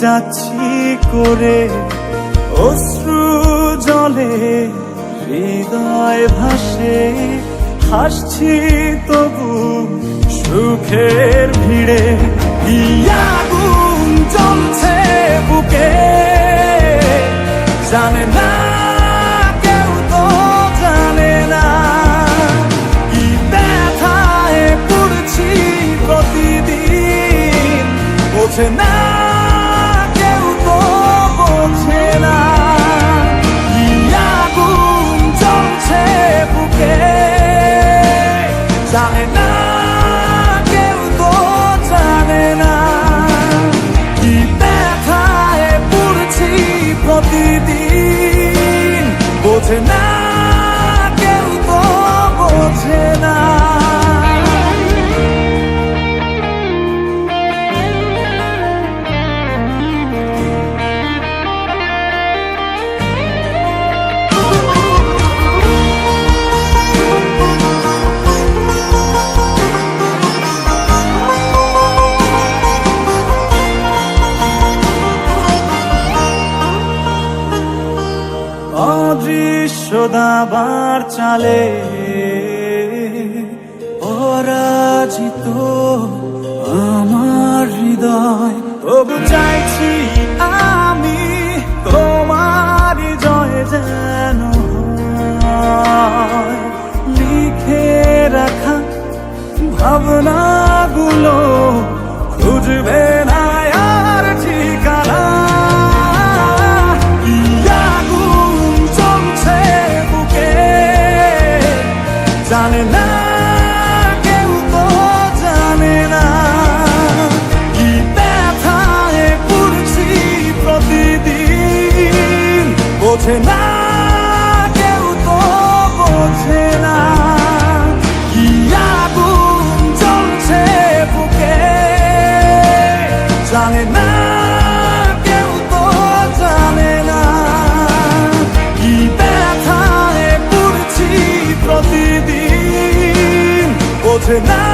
যাচ্ছি করে অশ্রু জলে, হৃদয় ভাসে, হাসছি তবু সুখের ভিড়ে। কি আগুন জ্বলছে বুকে, জানে না, কেউ প্রতিদিন বোঝে না অদৃশ্য দাবার চালে। পরাজিত আমার বোঝে না, কেউ তো বোঝে না। কি আগুন জ্বলছে বুকে? জানে না, কেউ তো জানে না। কি ব্যথায় পড়ছি প্রতিদিন? বোঝে না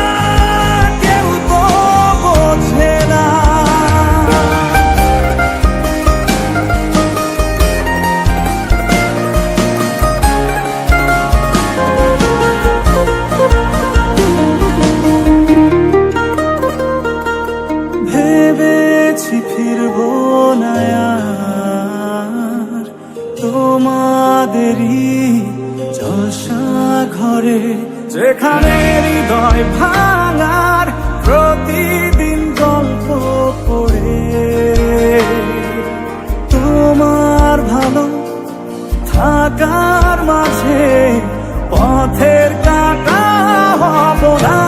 যেখানে হৃদয় ভাঙার প্রতিদিন গল্প পড়ে। তোমার ভালো থাকার মাঝে পথের কাটা হব না।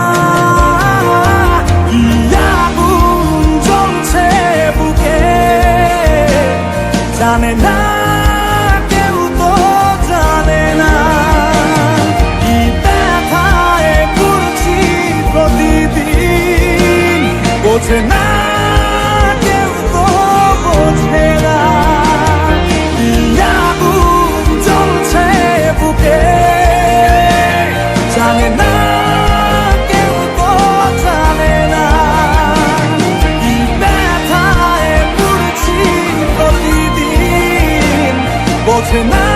জানে জানে না কেউ তো জানে না। কি ব্যথায় পড়ছি প্রতিদিন বোঝে না